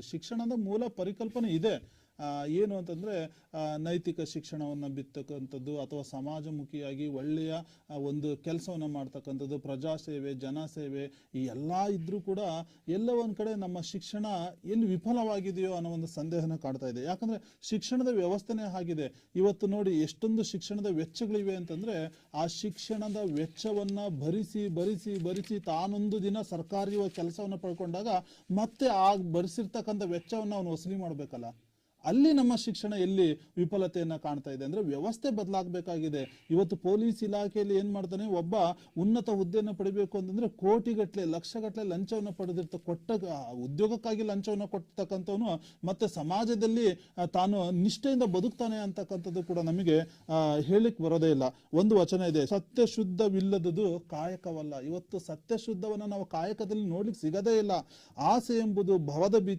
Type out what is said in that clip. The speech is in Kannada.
ಶಿಕ್ಷಣದ ಮೂಲ ಪರಿಕಲ್ಪನೆ ಇದೆ. ಏನು ಅಂತಂದ್ರೆ ನೈತಿಕ ಶಿಕ್ಷಣವನ್ನು ಬಿತ್ತಕ್ಕಂಥದ್ದು ಅಥವಾ ಸಮಾಜಮುಖಿಯಾಗಿ ಒಳ್ಳೆಯ ಒಂದು ಕೆಲಸವನ್ನು ಮಾಡ್ತಕ್ಕಂಥದ್ದು, ಪ್ರಜಾಸೇವೆ, ಜನಸೇವೆ, ಈ ಎಲ್ಲ ಇದ್ರೂ ಕೂಡ ಎಲ್ಲ ಒಂದು ಕಡೆ ನಮ್ಮ ಶಿಕ್ಷಣ ಎಲ್ಲಿ ವಿಫಲವಾಗಿದೆಯೋ ಅನ್ನೋ ಒಂದು ಸಂದೇಹನ ಕಾಡ್ತಾ ಇದೆ. ಯಾಕಂದ್ರೆ ಶಿಕ್ಷಣದ ವ್ಯವಸ್ಥೆನೇ ಆಗಿದೆ. ಇವತ್ತು ನೋಡಿ ಎಷ್ಟೊಂದು ಶಿಕ್ಷಣದ ವೆಚ್ಚಗಳಿವೆ ಅಂತಂದ್ರೆ, ಆ ಶಿಕ್ಷಣದ ವೆಚ್ಚವನ್ನ ಭರಿಸಿ ಭರಿಸಿ ಭರಿಸಿ ತಾನೊಂದು ದಿನ ಸರ್ಕಾರಿ ಕೆಲಸವನ್ನು ಪಡ್ಕೊಂಡಾಗ ಮತ್ತೆ ಆ ಭರಿಸಿರ್ತಕ್ಕಂಥ ವೆಚ್ಚವನ್ನು ಅವನು ವಸೂಲಿ ಮಾಡ್ಬೇಕಲ್ಲ. ಅಲ್ಲಿ ನಮ್ಮ ಶಿಕ್ಷಣ ಎಲ್ಲಿ ವಿಫಲತೆಯನ್ನ ಕಾಣ್ತಾ ಇದೆ ಅಂದ್ರೆ ವ್ಯವಸ್ಥೆ ಬದಲಾಗಬೇಕಾಗಿದೆ. ಇವತ್ತು ಪೊಲೀಸ್ ಇಲಾಖೆಯಲ್ಲಿ ಏನ್ ಮಾಡ್ತಾನೆ, ಒಬ್ಬ ಉನ್ನತ ಹುದ್ದೆಯನ್ನು ಪಡಿಬೇಕು ಅಂತಂದ್ರೆ ಕೋಟಿಗಟ್ಟಲೆ ಲಕ್ಷಗಟ್ಟಲೆ ಲಂಚವನ್ನು ಪಡೆದಿರ್ತ, ಕೊಟ್ಟ ಉದ್ಯೋಗಕ್ಕಾಗಿ ಲಂಚವನ್ನು ಕೊಡ್ತಕ್ಕಂಥವನು ಮತ್ತೆ ಸಮಾಜದಲ್ಲಿ ತಾನು ನಿಷ್ಠೆಯಿಂದ ಬದುಕ್ತಾನೆ ಅಂತಕ್ಕಂಥದ್ದು ಕೂಡ ನಮಗೆ ಹೇಳಿಕ್ ಬರೋದೇ ಇಲ್ಲ. ಒಂದು ವಚನ ಇದೆ ಸತ್ಯ ಶುದ್ಧವಿಲ್ಲದದು ಕಾಯಕವಲ್ಲ. ಇವತ್ತು ಸತ್ಯ ಶುದ್ಧವನ್ನ ನಾವು ಕಾಯಕದಲ್ಲಿ ನೋಡ್ಲಿಕ್ಕೆ ಸಿಗದೇ ಇಲ್ಲ. ಆಸೆ ಎಂಬುದು ಭವದ ಬಿ